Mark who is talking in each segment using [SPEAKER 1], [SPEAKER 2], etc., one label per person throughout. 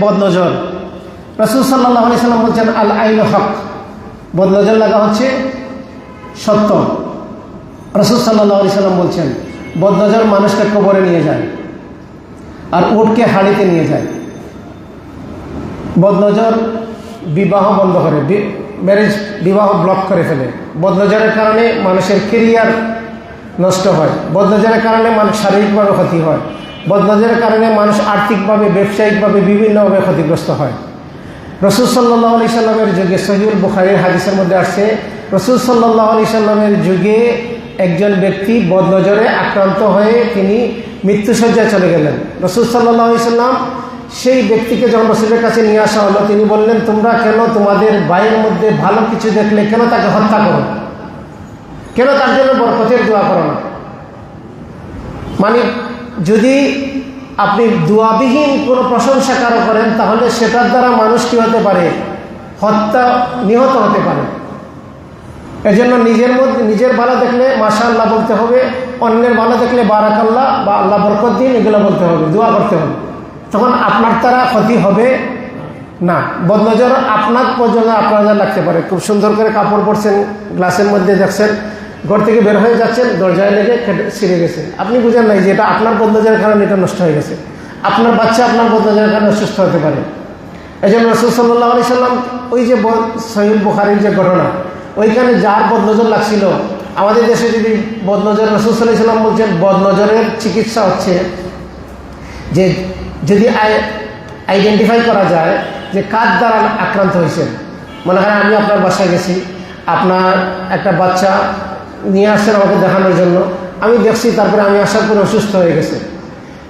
[SPEAKER 1] বদনজর। রসুল সাল্লাহ সাল্লাম বলছেন, আল আইন হক। বদনজর লাগা হচ্ছে সত্য। রসুল সাল্লাহ সাল্লাম বলছেন, বদনজর মানুষকে কবরে নিয়ে যায় আর উটকে হাড়িতে নিয়ে যায়। বদনজর বিবাহ বন্ধ করে ম্যারেজ বিবাহ ব্লক করে ফেলে। বদনজরের কারণে মানুষের কেরিয়ার নষ্ট হয়। বদনজরের কারণে মানুষ শারীরিকভাবে ক্ষতি হয়। বদনজরের কারণে মানুষ আর্থিকভাবে, ব্যবসায়িকভাবে বিভিন্নভাবে ক্ষতিগ্রস্ত হয়। রসুল সাল্লাহ আলি সাল্লামের যুগে সহিউল বুখারির হাদিসের মধ্যে আসছে, রসুল সাল্লাহ আলি সাল্লামের যুগে একজন ব্যক্তি বদনজরে আক্রান্ত হয়ে তিনি মৃত্যুসজ্জায় চলে গেলেন। রসুল সাল্লাহ আলি সাল্লাম সেই ব্যক্তিকে যখন রসুলের কাছে নিয়ে আসা হলো, তিনি বললেন, তোমরা কেন তোমাদের বাইয়ের মধ্যে ভালো কিছু দেখলে কেন তাকে হত্যা করো? কেন তার জন্য বরকতের দোয়া করো না? মানে যদি আপনি দোয়াবিহীন কোনো প্রশংসা কারও করেন, তাহলে সেটার দ্বারা মানুষ কী হতে পারে? হত্যা নিহত হতে পারে। এজন্য নিজের মধ্যে, নিজের ভালো দেখলে মাসা আল্লাহ বলতে হবে, অন্যের ভালো দেখলে বারাকাল্লাহ বা আল্লাহ বরকত দিন, এগুলো বলতে হবে, দোয়া করতে হবে। তখন আপনার দ্বারা ক্ষতি হবে না। বদনজর আপনার পর্যন্ত আপনার লাগতে পারে। খুব সুন্দর করে কাপড় পরছেন, গ্লাসের মধ্যে দেখছেন ঘর থেকে বের হয়ে যাচ্ছেন, দরজায় লেগে ছিঁড়ে গেছে। আপনি বুঝেন নাই যে এটা আপনার বদনজরের কারণে এটা নষ্ট হয়ে গেছে। আপনার বাচ্চা আপনার বদনজরের কারণে অসুস্থ হতে পারে। এই জন্য রসুল সাল্লাহ আলি সাল্লাম ওই যে সহিল বুখারির যে ঘটনা, ওইখানে যার বদনজর লাগছিল, আমাদের দেশে যদি বদনজর রসুল সাল্লাহ সাল্লাম বলছেন, বদনজরের চিকিৎসা হচ্ছে যে যদি আইডেন্টিফাই করা যায় যে কার দ্বারা আক্রান্ত হয়েছেন। মনে হয় আমি আপনার বাসায় গেছি, আপনার একটা বাচ্চা নিয়ে আসছেন আমাকে দেখানোর জন্য। আমি দেখছি, তারপরে আমি আসার পরে অসুস্থ হয়ে গেছে।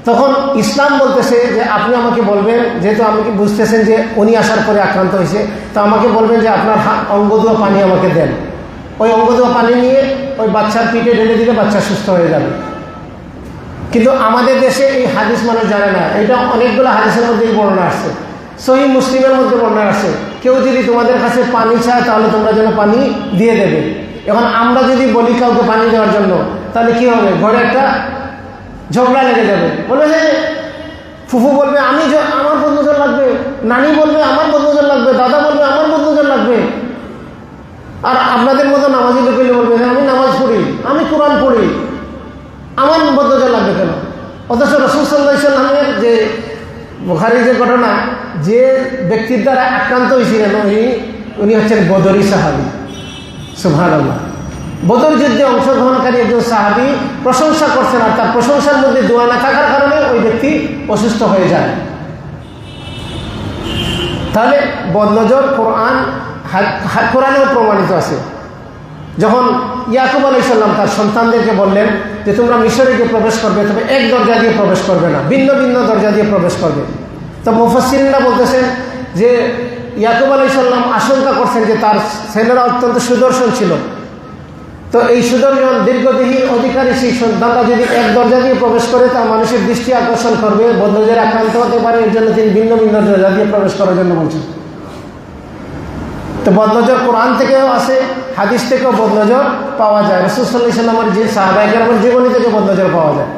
[SPEAKER 1] তখন ইসলাম বলতেছে যে, আপনি আমাকে বলবেন, যেহেতু আমাকে বুঝতেছেন যে উনি আসার পরে আক্রান্ত হয়েছে, তো আমাকে বলবেন যে, আপনার অঙ্গ দেওয়া পানি আমাকে দেন। ওই অঙ্গ দেওয়া পানি নিয়ে ওই বাচ্চার পিঠে ঢেলে দিলে বাচ্চা সুস্থ হয়ে যাবে। কিন্তু আমাদের দেশে এই হাদিস মানুষ জানে না। এটা অনেকগুলো হাদিসের মধ্যেই বর্ণনা আসছে। সহি মুসলিমের মধ্যে বর্ণনা আসছে। কেউ যদি তোমাদের কাছে পানি চায়, তাহলে তোমরা যেন পানি দিয়ে দেবে। এখন আমরা যদি বলি কাউকে পানি দেওয়ার জন্য, তাহলে কি হবে? ঘরে একটা ঝগড়া লেগে যাবে। বলবে যে ফুফু বলবে, আমি আমার বন্ধুজন লাগবে, নানি বলবে, আমার বন্ধুজন লাগবে, দাদা বলবে, আমার বন্ধুজন লাগবে। আর আপনাদের মতো নামাজি লোকেলে বলবে, আমি নামাজ পড়ি, আমি কোরআন পড়ি, আমার বদ্ধতা লাগবে কেন? অথচ রসুল সাল্লাহ সাল্লামের যে বুখারির যে ঘটনা, যে ব্যক্তির দ্বারা আক্রান্ত হয়েছিলেন, উনি উনি হচ্ছেন বদরি সাহাবি। আল্লাহ বদর যুদ্ধে অংশগ্রহণকারী একজন সাহাবি প্রশংসা করছেন আর তার প্রশংসার মধ্যে দোয়া না থাকার কারণে ওই ব্যক্তি অসুস্থ হয়ে যায়। তাহলে বদনজর কোরআন কোরআনেও প্রমাণিত আছে। যখন ইয়াকুব আলাইসাল্লাম তার সন্তানদেরকে বললেন যে তোমরা মিশরে গিয়ে প্রবেশ করবে, তবে এক দরজা দিয়ে প্রবেশ করবে না, ভিন্ন ভিন্ন দরজা দিয়ে প্রবেশ করবে। তো মুফাসিনরা বলতেছেন যে ইয়াকুব আলাইসাল্লাম আশঙ্কা করছেন যে তার ছেলেরা অত্যন্ত সুদর্শন ছিল। তো এই সুদর্শন দীর্ঘদেহী অধিকারী সেই সন্তানরা যদি এক দরজা দিয়ে প্রবেশ করে, তা মানুষের দৃষ্টি আকর্ষণ করবে বদনজের আক্রান্ত হতে পারে, এর জন্য তিনি ভিন্ন ভিন্ন দরজা দিয়ে প্রবেশ করার জন্য বলছেন। তো বদনজর কোরআন থেকেও আসে, হাদিস থেকেও বদনজর পাওয়া যায়। রসুল সাল্লাহ সাল্লামের যে সাহাবাহিকের জীবনী থেকে বদনজর পাওয়া যায়।